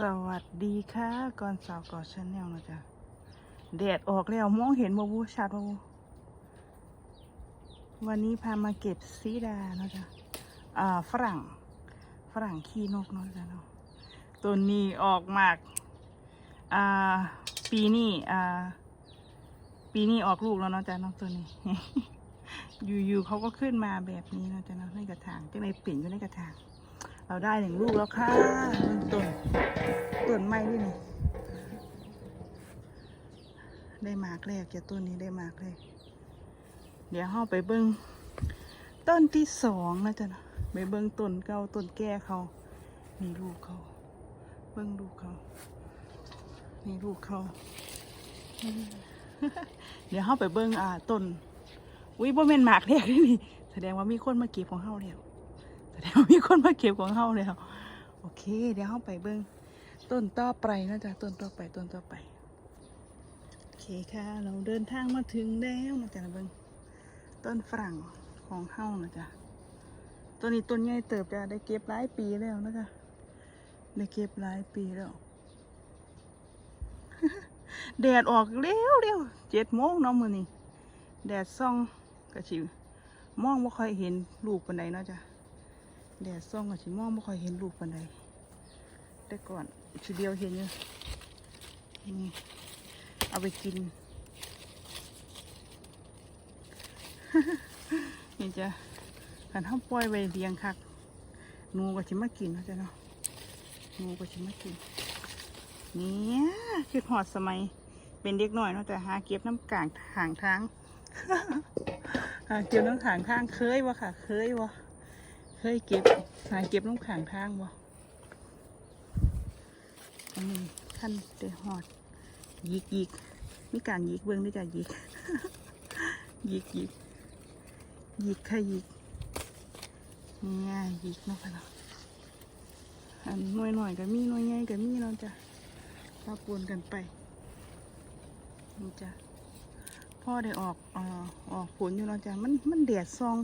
สวัสดีค่ะก่อนสาวก่อชาแนลนะจ๊ะแดดออกแล้วมองเห็นบ่บูชัดบ่บูวันนี้พามาเก็บซีดานะจ๊ะอ่าฝรั่งฝรั่งขี้นกเนาะจ๊ะเนาะตัวนี้ออกมากอ่าปีนี้อ่าปีนี้ออกลูกแล้วเนาะจ๊ะเนาะตัวนี้ อยู่ๆเขาก็ขึ้นมาแบบนี้นะจ๊ะเนาะในกระถางจังในปิ่นอยู่ในกระถาง เราได้หนึ่งลูกแล้วค่ะต้นต้นไม้นี่นี่ ได้มากแรกจากต้นนี้ได้มากแรกเดี๋ยวเราไปเบิ้งต้นที่สองนะจ๊ะนะไปเบิ้งต้นเก่าต้นแก่เขานี่ลูกเขา เบิ้งลูกเขานี่ลูกเขา เดี๋ยวเราไปเบิ้งอ่าต้นอุ้ยบ่แม่นหมากแรกนี่นี่ แสดงว่ามีคนมาเก็บของเฮาแล้ว แสดงว่ามีคนมาเก็บของเฮาแล้วโอเค เดี๋ยวเฮาไปเบิ่งต้นต่อไปนะจ๊ะต้นต่อไปต้นต่อไปโอเคค่ะ เราเดินทางมาถึงแล้วนะจ๊ะเบิ่งต้นฝรั่งของเฮานะจ๊ะต้นนี้ต้นใหญ่เติบจะได้เก็บหลายปีแล้วนะคะได้เก็บหลายปีแล้วแดดออกเร็วเร็วเจ็ดโมงเนาะมือนี้แดดส่องกระชิวมองไม่ค่อยเห็นลูกปนใดเนาะจ๊ะ แดดส่องก็สิมองไม่ค่อยเห็นลูกปานใดแต่ก่อนทีเดียวเห็นอยู่นี่เอาไปกินนี่จ้ะขันห้าปล่อยไว้เลี้ยงคักนูก็สิมากินนะจ้ะเนาะนูก็สิมากินเนี่ยคือหอดสมัยเป็นเด็กน้อยเนาะแต่หาเก็บน้ำกลางทางทางเก็บน้ำขางทางเคยวะค่ะเคยวะ เคยเก็บหาเก็บน้ำขังทางบ่อันนี้ขั้นเตหอดยิกยิกมีการยิกเบิ้องด้วยจ้ะยิกยิกยิกยิกค่ะยิกง่ายยิกเนาะค่ะเนาะอันหน่วยหน่อยก็มีหน่วยใหญ่ก็มีเนาะจ้ะปาปนกันไปนี่จ้ะพ่อได้ออกอ่อออกผลอยู่เนาจะมันมันแดดซอง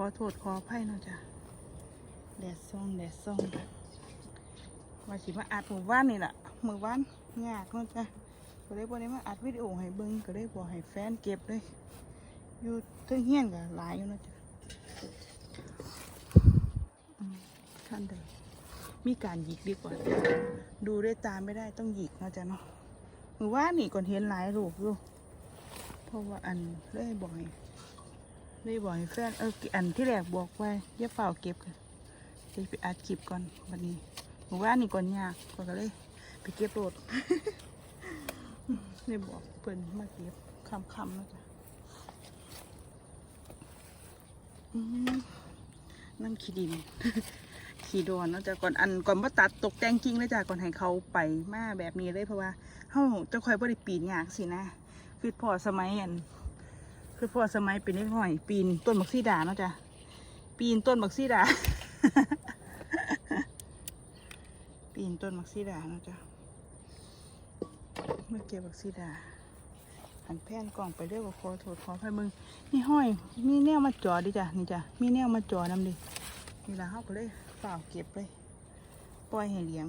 ขอโทษขออภัยเนาะจ้ะแดดซ่องแดดซ่องว่าสิมาอัดหมู่บ้านนี่แหละหมู่บ้านยากเนาะจ้ะก็เลยบอกได้มาอัดวิดีโอให้เบิ้งก็เลยบอกให้แฟนเก็บเลยอยู่เทึงเฮียนก็หลายอยู่เนาะจ้ะอืมขั้นใดมีการหยิกดีกว่า ดูด้วยตาไม่ได้ต้องหยิกเนาะจ้ะเนาะหมู่บ้านนี่ก่อนเห็นหลายลูกอยู่เพราะว่าอันเลยบ่อก ให้เลยบอกให้แฟนเอออันที่แรกบอกไว้อย่าเฝ้าเก็บกันจะไปอัดคลิปก่อนวันนี้บอกว่านี่ก่อนยากก็ก็เลยไปเก็บรถเลยบอกเพิ่นมาเก็บคำคำๆนะจ๊ะอืมน้ำขี้ดินขี้ดอนเนาะจ๊ะก่อนอันก่อนมาตัดตกแต่งจริงเลยจ้ะก่อนให้เขาไปมาแบบนี้เลยเพราะว่าเฮ้าจะคอยบริปีนยากสินะคือพอสมัยอัน คือพ่อสมัยเป็นเล็กน้อย ปีนต้นบักซีดาเนาะจ้ะปีนต้นบักซีดา ปีนต้นบักซีดาเนาะจ้ะเมื่อเก็บบักซีดาหันแผ่นกล่องไปเรื่อยว่าขอโทษขออภัยมึงนี่ห้อย มีแนวมาจอดิจ้ะนี่จ้ะมีแนวมาจอนำดินี่ละเขาก็เลยเปล่าเก็บเลยปล่อยให้เลี้ยง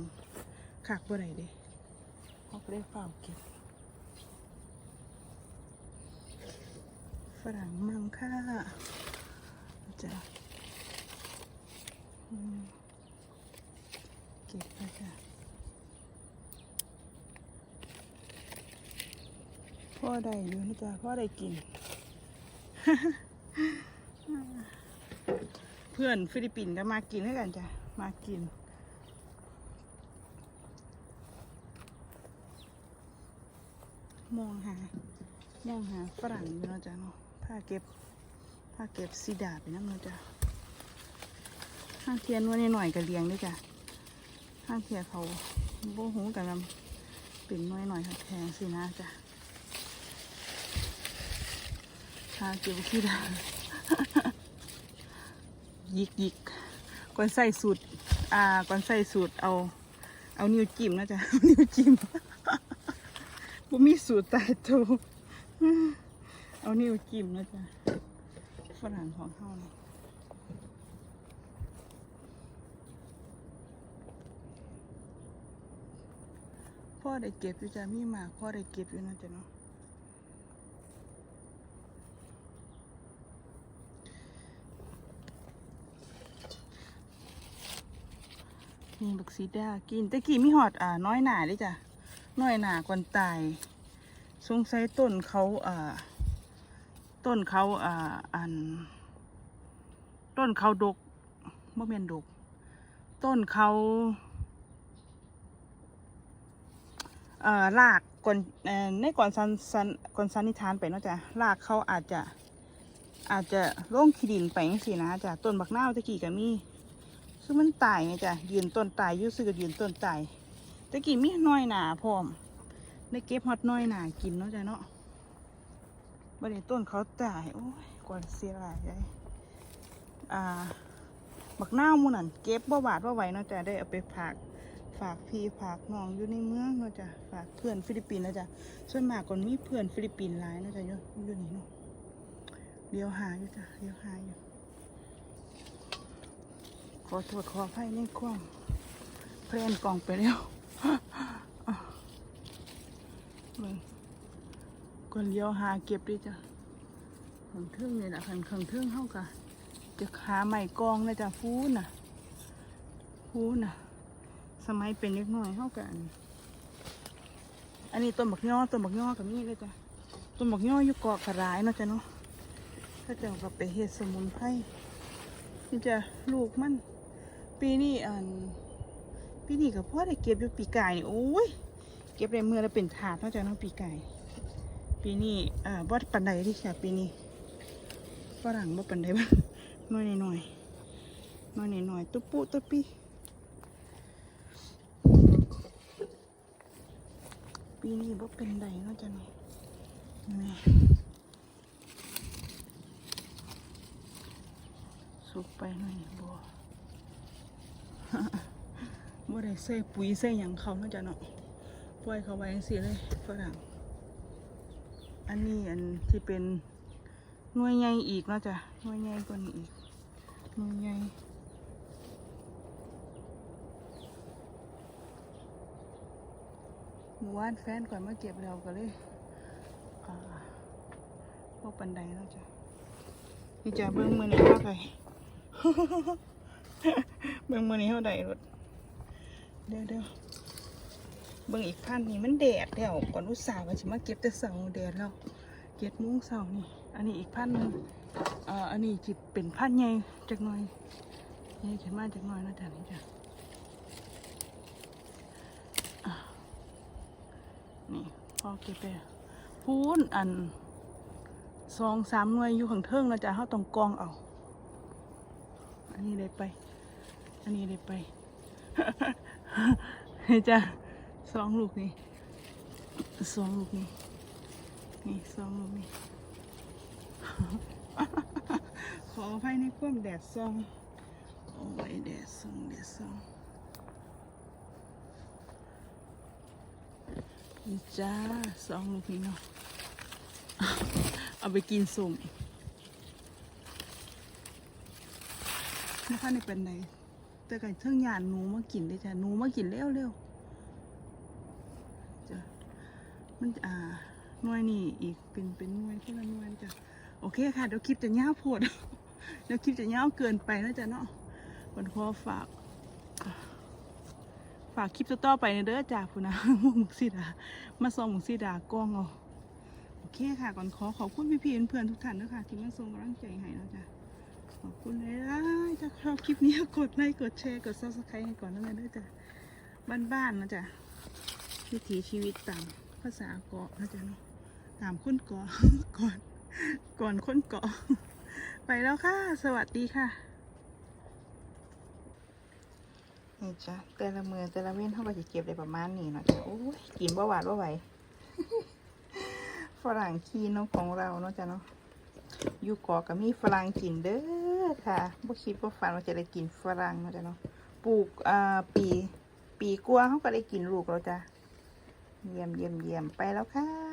คักบ่ได้เด้เขาก็เลยเปล่าเก็บ รั่งมังค่าจะเก็บไปจ้ะพ่อได้อยู่นะจ๊ะพ่อได้กิน เพื่อนฟิลิปปินส์ก็มากินด้วยกันจ้ะ มากินมองหามองหาฝรั่งอยู่นะจ๊ะเนาะ ผ้าเก็บผ้าเก็บซีดาไปน้ำเนาะจ๊ะห้างเทียนวันนี้หน่อยก็เลี้ยงด้วยจ้ะห้างเทียนเขาโบหูกันลำเป็นน้อยหน่อยค่ะแพงสินะจ๊ะหาเก็บซีดายิกยิกก่อนใส่สูตรอ่าก่อนใส่สูตรเอา เอานิ้วจิ้มนะจ๊ะนิ้วจิ้มบ่มีสูตรตายตัว เอานิ้วจิ้มนะจ๊ะฝรั่งของเฮาวพ่อได้เก็บอยู่จ้ะมีหมากพ่อได้เก็บอยู่นาะจ้ะเนาะนี่บักซีดากินแตะกี้มีหอดอ่าน้อยหนาด้จ้ะน้อยหนากวนตายสงสัยต้นเขาอ่า ต้นเขาอ่าอัน ต้นเขาดกบ่แม่นดก ต้นเขาเอ่อรากก่อนในก่อนสันสันก่อนสันนิษฐานไปเนาะจ้ะรากเขาอาจจะอาจจะล่งขี้ดินไปจังซี่นะจ้ะต้นบักนาวตะกี้ก็มีคือมันตายไงจ้ะยืนต้นตายยุ่ซื้อก็ยืนต้นตายตะกี้มีน้อยหนาพร้อมได้เก็บฮอดน้อยหนากินเนาะจ้ะเนาะ บัดนี้ต้นเขาตายโอ้ยกวนเสียหลายเลยอ่าบักนาวมูนั่นเก็บบ่บาดบ่ไหวเนาะจ้ะได้เอาไปฝากฝากพี่ฝากน้องอยู่ในเมืองเนาะจ้ะฝากเพื่อนฟิลิปปินส์นาะจ้ะส่วนมากคนมีเพื่อนฟิลิปปินส์หลายเนาะจ้ะอยู่อยู่นี่เนาะเดี๋ยวหาอยู่จ้ะเดี๋ยวหาอยู่ขอโทษขออภัยในความเพลนกล่องไปแล้ว เบิ่ง คนเลี้ยวหาเก็บดิจ้ะขังเทิงนี่แหละขังขังเทิงเฮากะจะหาใหม่กองนะจ๊ะฟูน่ะฟูน่ะ สมัยเป็นเล็กน้อยเท่ากันอันนี้ต้นบักย่อต้นบักย่อกับนี่เลยจ้ะต้นบักย่ออยู่เกาะขรายเนาะจ้ะเนาะถ้าจะกับไปเฮ็ดสมุนไพรนี่จะลูกมัน ปีนี้อันปีนี้กับพ่อได้เก็บอยู่ปีกายนี่โอ้ยเก็บได้เมื่อแล้วเป็นถาดเนาะจ้ะเนาะปีกาย ปีนี้อ่าบ่ปันใดที่ค่ะปีนี้ฝรั่งบ่ปันใดบ้างน้อยหน่อยน้อยหน่อยตุ๊ปุตุ๊ปีปีนี้บ่เป็นไดเนาจะเนาะนี่สุกไปหน่อยบ่บ่ได้ใส่ปุ๋ยใส่หยังเขาเนาจะเนาะปล่อยเขาไว้จังซี่เลยฝรั่ง อันนี้อันที่เป็นหน่วยใหญ่อีกนะจ้ะหน่วยใหญ่กว่านี้อีกหน่วยใหญ่หมู่บ้านแฟนก่อนมาเก็บเราก็เลยพวกปันไดแล้วจ้ะนี่จะเบิ้งมือนี้เท่าไหร่เบิ้งมือนี้เท่าไหร่รถเดี๋ยวเดี๋ยว เบิ้งอีกพันนี่มันแดดแล้วก่อนอุตส่าห์ว่าจะมาเก็บแต่เสาร์แดดแล้วเจ็ดโมงเสานี่อันนี้อีกพันนึงอ่ออันนี้จิเป็นพันใหญ่จักหน่อยใหญ่ขึ้นมาจักหน่อยนะจ๊ะนี่จ้ะนี่พอเก็บไปพูนอันสองสามหน่วยอยู่ข้างเทิงนะจ๊ะเขาต้องกองเอาอันนี้ได้ไป อันนี้ได้ไปนี่จ้ะ สองลูกนี่สองลูกนี่นี่สองลูกนี่ขออภัยในความแดดส่องโอ้ยแดดส่องแดดส่องนี่จ้าสองลูกนี้เนาะเอาไปกินสุ่มนะคะในเป็นไงแต่ไก่เทิงหยานหนูมากินได้จ้ะหนูมากินเร็วเร็วๆจ้ะ มันอ่าหน่วยนี่อีกเป็นเป็นหน่วยคนละหน่วยจ้ะโอเคค่ะเดี๋ยวคลิปจะยาวโพดเดี๋ยวคลิปจะยาวเกินไปนะจ๊ะเนาะวันขอฝาก ฝากคลิปต่อไปในเด้อจ้าพูนะมุกซีดามาส่งมุกซีดากล้องเอาโอเคค่ะก่อนขอขอบคุณพี่ๆเพื่อนๆทุกท่านด้วยค่ะที่มาส่งกำลังใจให้นะจ๊ะขอบคุณเลยนะถ้าชอบคลิปนี้กดไลค์กดแชร์กดซับสไครต์ให้ก่อนนะเลยเด้อจ้ะบ้านๆนะจ๊ะวิถีชีวิตต่ามภาษาเกาะนะจ๊ะเนาะตามคนเกาะก่อน ก่อนคนเกาะ ไปแล้วค่ะ สวัสดีค่ะนี่จ้ะแต่ละมือแต่ละเว้นเขาก็จะเก็บได้ประมาณนี้เนาะจ้ะโอ้ยกินบ่หวานบ่ไหวฝรั่งขี้นกของเราเนาะจ้ะเนาะอยู่เกาะก็มีฝรั่งกินเด้อค่ะบ่คิดว่าฝันว่าจะได้กินฝรั่งเนาะจ้ะเนาะปลูกอ่าปี ปีกว่าเขาก็ได้กินลูกแล้วจ้ะ เยี่ยมเยี่ยมเยี่ยมไปแล้วค่ะ